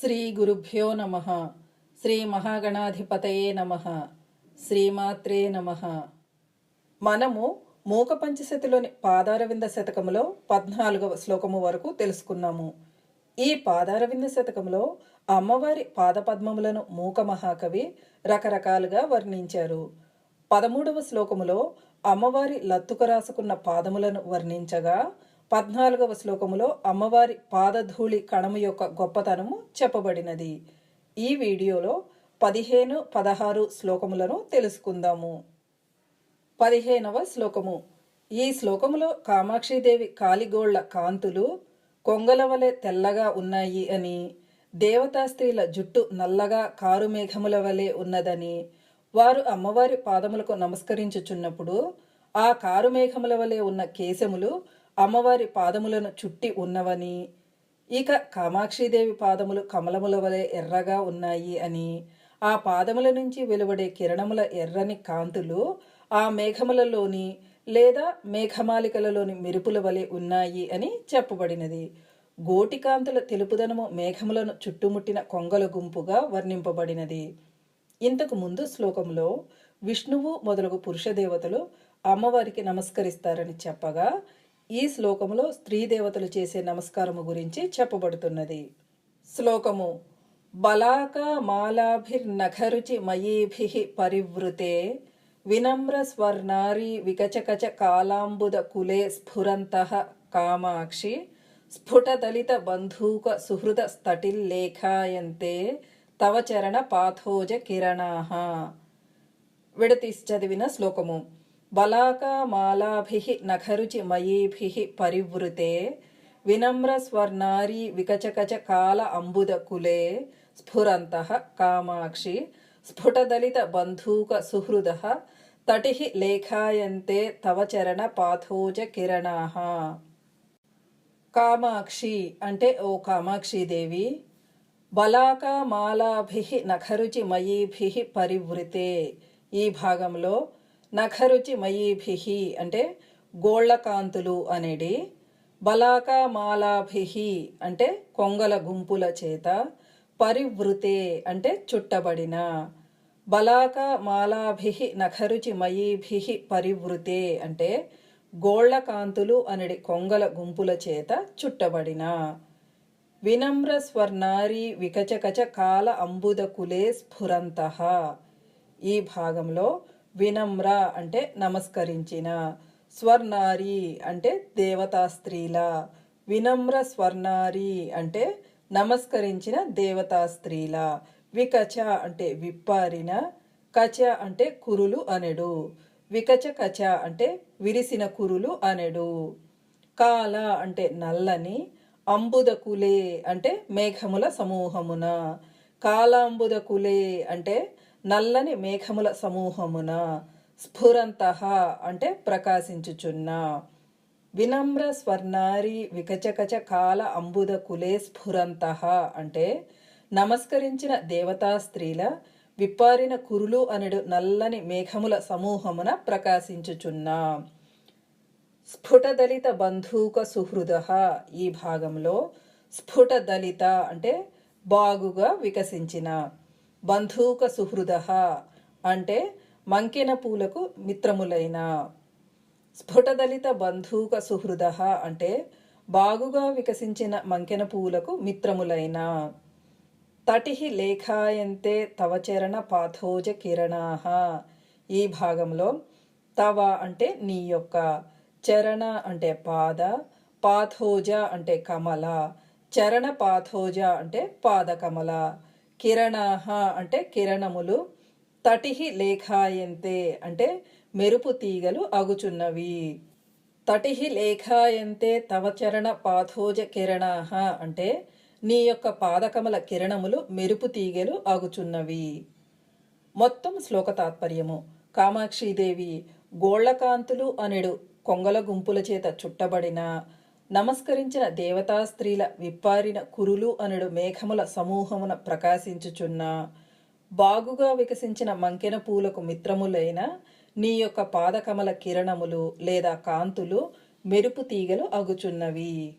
శ్రీ గురుభ్యో నమ. శ్రీ మహాగణాధిపతయే నమ. శ్రీమాత్రే నమ. మనము మూక పంచశతిలోని పాదారవింద శతకములో పద్నాలుగవ శ్లోకము వరకు తెలుసుకున్నాము. ఈ పాదారవింద శతకంలో అమ్మవారి పాదపద్మములను మూక మహాకవి రకరకాలుగా వర్ణించారు. పదమూడవ శ్లోకములో అమ్మవారి లత్తుక రాసుకున్న పాదములను వర్ణించగా పద్నాలుగవ శ్లోకములో అమ్మవారి పాదధూళి కణము యొక్క గొప్పతనము చెప్పబడినది. ఈ వీడియోలో పదిహేను పదహారు శ్లోకములను తెలుసుకుందాము. పదిహేనవ శ్లోకము. ఈ శ్లోకములో కామాక్షిదేవి కాలిగోళ్ళ కాంతులు కొంగల వలె తెల్లగా ఉన్నాయి అని దేవతా స్త్రీల జుట్టు నల్లగా కారు మేఘముల వలె ఉన్నదని వారు అమ్మవారి పాదములకు నమస్కరించుచున్నప్పుడు ఆ కారు మేఘముల వలె ఉన్న కేశములు అమ్మవారి పాదములను చుట్టి ఉన్నవని ఇక కామాక్షిదేవి పాదములు కమలముల వలె ఎర్రగా ఉన్నాయి అని ఆ పాదముల నుంచి వెలువడే కిరణముల ఎర్రని కాంతులు ఆ మేఘములలోని లేదా మేఘమాలికలలోని మెరుపుల వలె ఉన్నాయి అని చెప్పబడినది. గోటికాంతుల తెలుపుదనము మేఘములను చుట్టుముట్టిన కొంగల గుంపుగా వర్ణింపబడినది. ఇంతకు ముందు శ్లోకంలో విష్ణువు మొదలగు పురుష దేవతలు అమ్మవారికి నమస్కరిస్తారని చెప్పగా ఈ శ్లోకములో స్త్రీ దేవతలు చేసే నమస్కారము గురించి చెప్పబడుతున్నది. శ్లోకము బలాక మాలాభిర్నఖరుచి మయీభి పరివృతే వినమ్ర స్వర్ణారీ వికచకచ కాలాంబుద కులే స్ఫురంత కామాక్షి స్ఫుటదలిత బంధూక సుహృద స్థటిల్లేఖాయంతే తవ చరణ పాథోజ కిరణా. విడతీసి చదివిన శ్లోకము బలాకామాలాభి నఖరుచి మయీభి పరివృతే వినమ్రస్వర్ణారీ వికచకచకాల వికచకచ కాల స్ఫురంత కామాక్షి స్ఫుటదలిత బంధూక సుహృద తటి లేఖాయంతే తవ చరణ పాథోజ కిరణాః. కామాక్షి అంటే ఓ కామాక్షిదేవి బలాకామాలాభి నఖరుచి మయీభి పరివృతే. ఈ భాగంలో నఖరుచి మయీభి అంటే గోళ్ళకాంతులు అనేది బలాకామాలాభి అంటే కొంగల గుంపుల చేత పరివృతే అంటే చుట్టబడిన బలాకామాలాభి నఖరుచి మయీభి పరివృతే అంటే గోళ్ళకాంతులు అనడి కొంగల గుంపుల చేత చుట్టబడిన. వినమ్ర స్వర్ణారి వికచకచ కాల అంబుద కులే స్ఫురంత ఈ భాగంలో వినమ్ర అంటే నమస్కరించిన స్వర్ణారి అంటే దేవతా స్త్రీల వినమ్ర స్వర్ణారి అంటే నమస్కరించిన దేవతా స్త్రీల వికచ అంటే విప్పారిన కచ అంటే కురులు అనెడు వికచ కచ అంటే విరిసిన కురులు అనెడు కాల అంటే నల్లని అంబుద కులే అంటే మేఘముల సమూహమున కాలాంబుద కులే అంటే నల్లని మేఘముల సమూహమున స్ఫురంత అంటే ప్రకాశించుచున్న. వినమ్ర స్వర్ణారి వికచకచ కాల అంబుద కులే స్ఫురంత అంటే నమస్కరించిన దేవతా స్త్రీల విప్పారిన కురులు అనడు నల్లని మేఘముల సమూహమున ప్రకాశించుచున్నా. స్ఫుటదలిత బంధూక సుహృద ఈ భాగంలో స్ఫుటదలిత అంటే బాగుగా వికసించిన. బంధూక సుహృద అంటే మంకెన పూలకు మిత్రములైన. స్ఫుటదలిత బంధూక సుహృద అంటే బాగుగా వికసించిన మంకెన పూలకు మిత్రములైన. తటిహి లేఖాయంతే తవ చరణ పాథోజ కిరణాహ ఈ భాగంలో తవ అంటే నీ యొక్క చరణ అంటే పాద పాథోజ అంటే కమల చరణ పాథోజ అంటే పాద కమల కిరణాహ అంటే కిరణములు తటిహి లేఖాయంతే అంటే మెరుపు తీగలు అగుచున్నవి. తటిహి లేఖాయంతే తవ చరణ పాథోజ కిరణాహ అంటే నీ యొక్క పాదకమల కిరణములు మెరుపు తీగలు ఆగుచున్నవి మొత్తం శ్లోక తాత్పర్యము. కామాక్షిదేవి గోళ్ళకాంతులు అనెడు కొంగల గుంపుల చేత చుట్టబడిన నమస్కరించిన దేవతా స్త్రీల విప్పారిన కురులు అనడు మేఘముల సమూహమున ప్రకాశించుచున్న. బాగుగా వికసించిన మంకెన పూలకు మిత్రములైన నీ యొక్క పాదకమల కిరణములు లేదా కాంతులు మెరుపు తీగలు అగుచున్నవి.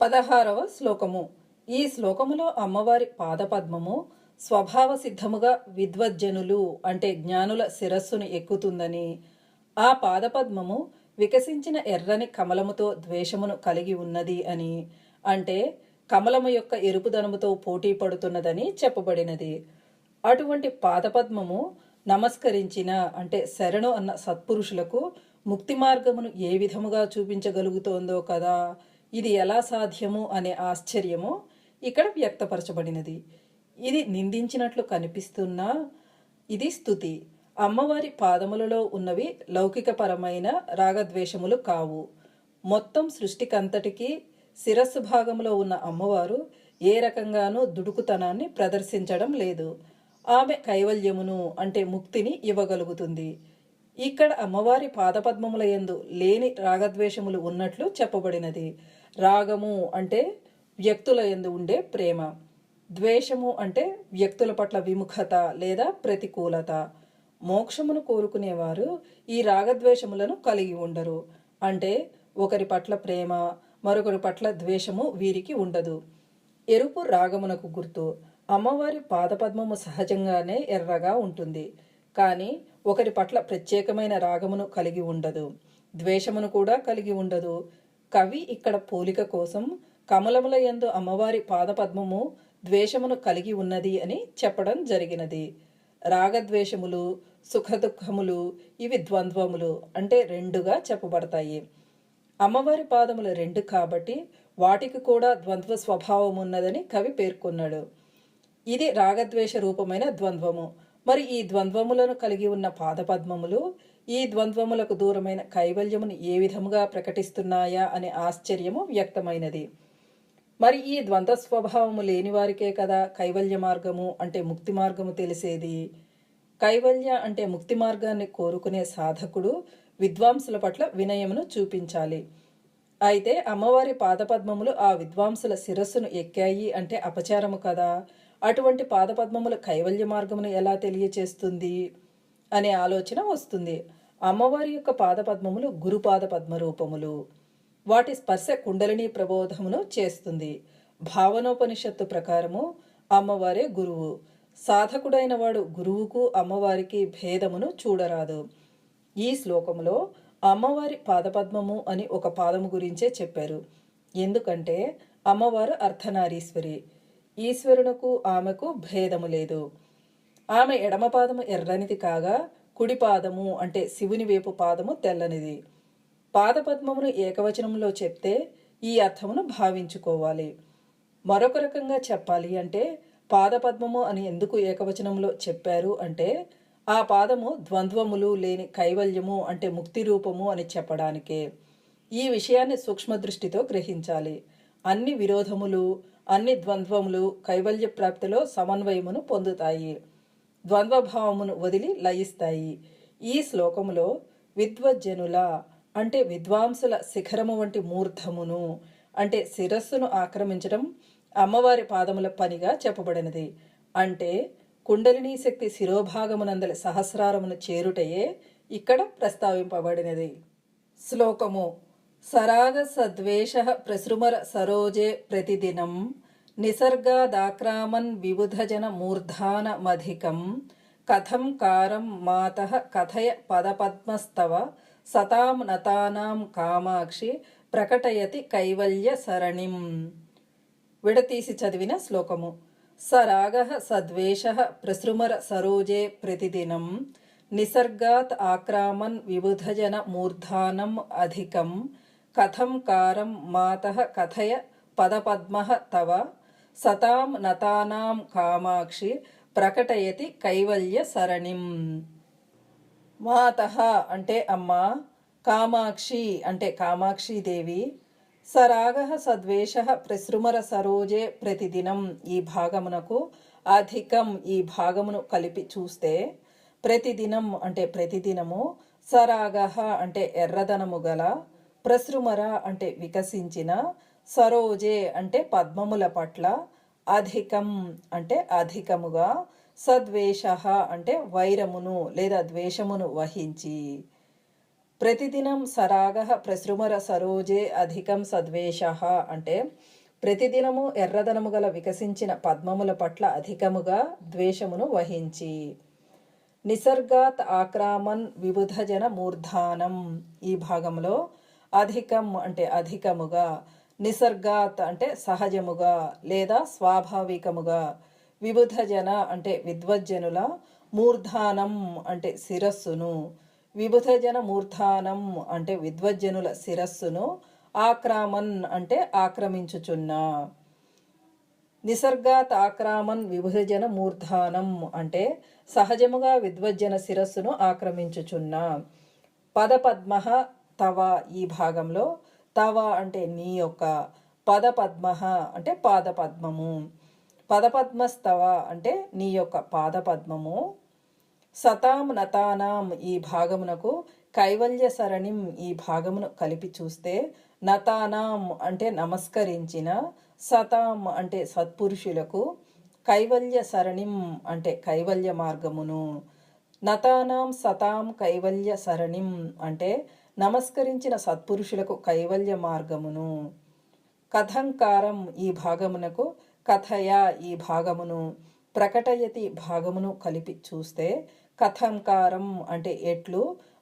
పదహారవ శ్లోకము. ఈ శ్లోకములో అమ్మవారి పాదపద్మము స్వభావ సిద్ధముగా విద్వజ్జనులు అంటే జ్ఞానుల శిరస్సును ఎక్కుతుందని. ఆ పాదపద్మము వికసించిన ఎర్రని కమలముతో ద్వేషమును కలిగి ఉన్నది అని. అంటే కమలము యొక్క ఎరుపుదనముతో పోటీ పడుతున్నదని చెప్పబడినది. అటువంటి పాదపద్మము నమస్కరించిన అంటే శరణు అన్న సత్పురుషులకు ముక్తి మార్గమును ఏ విధముగా చూపించగలుగుతోందో కదా ఇది ఎలా సాధ్యము అనే ఆశ్చర్యము ఇక్కడ వ్యక్తపరచబడినది. ఇది నిందించినట్లు కనిపిస్తున్నా ఇది స్థుతి. అమ్మవారి పాదములలో ఉన్నవి లౌకికపరమైన రాగద్వేషములు కావు. మొత్తం సృష్టికంతటికి శిరస్సు భాగంలో ఉన్న అమ్మవారు ఏ రకంగానూ దుడుకుతనాన్ని ప్రదర్శించడం లేదు. ఆమె కైవల్యమును అంటే ముక్తిని ఇవ్వగలుగుతుంది. ఇక్కడ అమ్మవారి పాదపద్మముల యందు లేని రాగద్వేషములు ఉన్నట్లు చెప్పబడినది. రాగము అంటే వ్యక్తుల యందు ఉండే ప్రేమ. ద్వేషము అంటే వ్యక్తుల పట్ల విముఖత లేదా ప్రతికూలత. మోక్షమును కోరుకునేవారు ఈ రాగద్వేషములను కలిగి ఉండరు. అంటే ఒకరి పట్ల ప్రేమ మరొకరి పట్ల ద్వేషము వీరికి ఉండదు. ఎరుపు రాగమునకు గుర్తు అమ్మవారి పాదపద్మము సహజంగానే ఎర్రగా ఉంటుంది. కానీ ఒకరి పట్ల ప్రత్యేకమైన రాగమును కలిగి ఉండదు. ద్వేషమును కూడా కలిగి ఉండదు. కవి ఇక్కడ పోలిక కోసం కమలముల యందు అమ్మవారి పాదపద్మము ద్వేషమును కలిగి ఉన్నది అని చెప్పడం జరిగినది. రాగద్వేషములు సుఖదుఖములు ఇవి ద్వంద్వములు అంటే రెండుగా చెప్పబడతాయి. అమ్మవారి పాదములు రెండు కాబట్టి వాటికి కూడా ద్వంద్వ స్వభావం ఉన్నదని కవి పేర్కొన్నాడు. ఇది రాగద్వేష రూపమైన ద్వంద్వము. మరి ఈ ద్వంద్వములను కలిగి ఉన్న పాదపద్మములు ఈ ద్వంద్వములకు దూరమైన కైవల్యమును ఏ విధముగా ప్రకటిస్తున్నాయా అనే ఆశ్చర్యము వ్యక్తమైనది. మరి ఈ ద్వంద్వ స్వభావము లేని వారికే కదా కైవల్య మార్గము అంటే ముక్తి మార్గము తెలిసేది? కైవల్య అంటే ముక్తి మార్గాన్ని కోరుకునే సాధకుడు విద్వాంసుల పట్ల వినయమును చూపించాలి. అయితే అమ్మవారి పాదపద్మములు ఆ విద్వాంసుల శిరస్సును ఎక్కాయి అంటే అపచారము కదా? అటువంటి పాదపద్మముల కైవల్య మార్గమును ఎలా తెలియచేస్తుంది? అనే ఆలోచన వస్తుంది. అమ్మవారి యొక్క పాదపద్మములు గురుపాద పద్మ రూపములు. వాటి స్పర్శ కుండలిని ప్రబోధమును చేస్తుంది. భావనోపనిషత్తు ప్రకారము అమ్మవారే గురువు. సాధకుడైన వాడు గురువుకు అమ్మవారికి భేదమును చూడరాదు. ఈ శ్లోకములో అమ్మవారి పాదపద్మము అని ఒక పాదము గురించే చెప్పారు. ఎందుకంటే అమ్మవారు అర్ధనారీశ్వరి. ఈశ్వరునకు ఆమెకు భేదము లేదు. ఆమె ఎడమ పాదము ఎర్రనిది కాగా కుడి పాదము అంటే శివుని వైపు పాదము తెల్లనిది. పాదపద్మమును ఏకవచనంలో చెప్తే ఈ అర్థమును భావించుకోవాలి. మరొక రకంగా చెప్పాలి అంటే పాదపద్మము అని ఎందుకు ఏకవచనంలో చెప్పారు అంటే ఆ పాదము ద్వంద్వములు లేని కైవల్యము అంటే ముక్తి రూపము అని చెప్పడానికే. ఈ విషయాన్ని సూక్ష్మ దృష్టితో గ్రహించాలి. అన్ని విరోధములు అన్ని ద్వంద్వములు కైవల్య ప్రాప్తిలో సమన్వయమును పొందుతాయి. ద్వంద్వభావమును వదిలి లయిస్తాయి. ఈ శ్లోకములో విద్వజ్జనుల అంటే విద్వాంసుల శిఖరము వంటి మూర్ధమును అంటే శిరస్సును ఆక్రమించడం అమ్మవారి పాదముల పనిగా చెప్పబడినది. అంటే కుండలినీ శక్తి శిరోభాగమునందలి సహస్రారమును చేరుటయే ఇక్కడ ప్రస్తావింపబడినది. శ్లోకము. సరాగ సద్వేష ప్రసృమర సరోజే ప్రతిదినం నిసర్గాదాక్రామన్ విబుధజన మూర్ధానమధికం కథం కారం మాత కథయ పదపద్మస్తవ సతాం నతానాం కామాక్షి ప్రకటయతి కైవల్య సరణిం. విడతీసి చదివిన శ్లోకము. సరాగ సద్వేష ప్రసృమర సరోజే ప్రతిదినం. నిసర్గాత్ ఆక్రామన్ విబుధజన మూర్ధానం అధికం. కథం కారం మాత కథయ పదపద్మ తవ. సతాం నతానాం కామాక్షి ప్రకటయతి కైవల్య సరణిం. మాత అంటే అమ్మ కామాక్షి అంటే కామాక్షి దేవి సరాగ సద్వేష ప్రసృమర సరోజే ప్రతిదినం ఈ భాగమునకు అధికం ఈ భాగమును కలిపి చూస్తే ప్రతిదినం అంటే ప్రతిదినము సరాగ అంటే ఎర్రదనము గల ప్రసృమర అంటే వికసించిన సరోజే అంటే పద్మముల పట్ల అధికం అంటే అధికముగా సద్వేష అంటే వైరమును లేదా ద్వేషమును వహించి ప్రతిదినం సరాగ ప్రసృమర సరోజే అధికం సద్వేష అంటే ప్రతిదినము ఎర్రదనము గల వికసించిన పద్మముల పట్ల అధికముగా ద్వేషమును వహించి. నిసర్గాత్ ఆక్రామన్ విబుధజన మూర్ధానం ఈ భాగంలో అధికం అంటే అధికముగా నిసర్గాత్ అంటే సహజముగా లేదా స్వాభావికముగా విబుధజన అంటే విద్వజ్జనుల మూర్ధానం అంటే శిరస్సును విభుధజన మూర్ధానం అంటే విద్వజ్జనుల శిరస్సును ఆక్రామన్ అంటే ఆక్రమించుచున్నా. నిసర్గాత్ ఆక్రామన్ విభుజన మూర్ధానం అంటే సహజముగా విద్వజ్జన శిరస్సును ఆక్రమించుచున్న. పదపద్మ తవ ఈ భాగంలో తవ అంటే నీ యొక్క పదపద్మ అంటే పాదపద్మము. పదపద్మస్తవ అంటే నీ యొక్క పాదపద్మము. సతాం నతానాం ఈ భాగమునకు కైవల్య సరణిం ఈ భాగమును కలిపి చూస్తే నతానాం అంటే నమస్కరించిన సతాం అంటే సత్పురుషులకు కైవల్య సరణిం అంటే కైవల్య మార్గమును. నతానాం సతాం కైవల్య సరణిం అంటే నమస్కరించిన సత్పురుషులకు కైవల్య మార్గమును. కథంకారం ఈ భాగమునకు కథయ ఈ భాగమును ప్రకటయతి భాగమును కలిపి చూస్తే కథంకారం అంటే ఎట్లు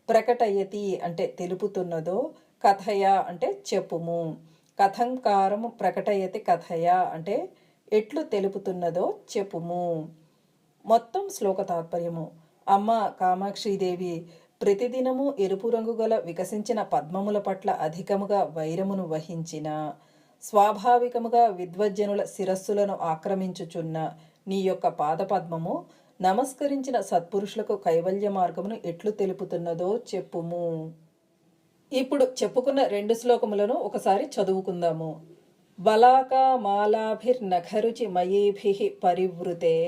ప్రకటయతి అంటే తెలుపుతున్నదో కథయ అంటే చెప్పుము. కథంకారము ప్రకటయతి కథయ అంటే ఎట్లు తెలుపుతున్నదో చెప్పుము. మొత్తం శ్లోక తాత్పర్యము. అమ్మ కామాక్షిదేవి ప్రతిదినము ఎరుపు రంగు గల వికసించిన పద్మముల పట్ల అధికముగా వైరమును వహించిన స్వాభావికముగా విద్వజ్జనుల శిరస్సులను ఆక్రమించుచున్న నీ యొక్క పాదపద్మము నమస్కరించిన సత్పురుషులకు కైవల్య మార్గమును ఎట్లు తెలుపుతున్నదో చెప్పుము. ఇప్పుడు చెప్పుకున్న రెండు శ్లోకములను ఒకసారి చదువుకుందాము. బలాకా మాలాభిర్నఖరుచి మయీభి పరివృతే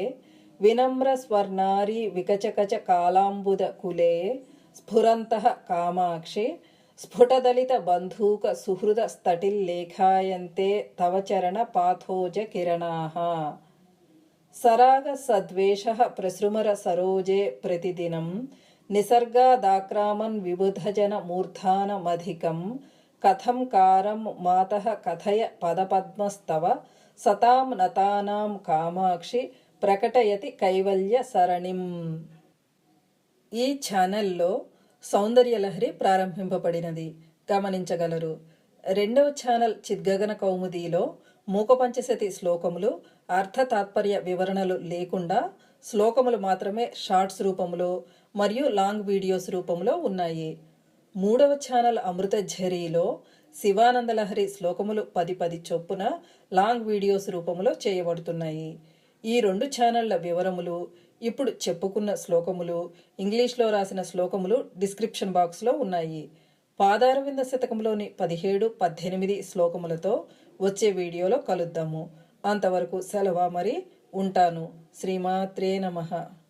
వినమ్ర స్వర్ణారి వికచకచ కాలాంబుద కులే స్ఫురంత కామాక్షి స్ఫుటదలిత బంధూక సుహృద స్థటిల్లేఖాయంతే తవ చరణ పాథోజ కిరణాః. సరాగ సద్వేష ప్రసృమర సరోజే ప్రతిదినం నిసర్గాదాక్రామన్ విబుధజన మూర్ధానమధికం కథం కారం మాత కథయ పదపద్మస్తవ సతాం నతానాం కామాక్షి ప్రకటయతి కైవల్య సరణిం. ఈ ఛానల్లో సౌందర్యలహరి ప్రారంభింపబడినది. గమనించగలరు. రెండవ ఛానల్ చిద్గగన కౌముదిలో మూకపంచశతి శ్లోకములు అర్థ తాత్పర్య వివరణలు లేకుండా శ్లోకములు మాత్రమే షార్ట్స్ రూపంలో మరియు లాంగ్ వీడియోస్ రూపంలో ఉన్నాయి. మూడవ ఛానల్ అమృత ఝరీలో శివానందలహరి శ్లోకములు పది పది చొప్పున లాంగ్ వీడియోస్ రూపంలో చేయబడుతున్నాయి. ఈ రెండు ఛానళ్ళ వివరములు ఇప్పుడు చెప్పుకున్న శ్లోకములు ఇంగ్లీష్లో రాసిన శ్లోకములు డిస్క్రిప్షన్ బాక్స్లో ఉన్నాయి. పాదారవింద శతకంలోని పదిహేడు పద్దెనిమిది శ్లోకములతో వచ్చే వీడియోలో కలుద్దాము. అంతవరకు సెలవు మరి ఉంటాను. శ్రీమాత్రే నమః.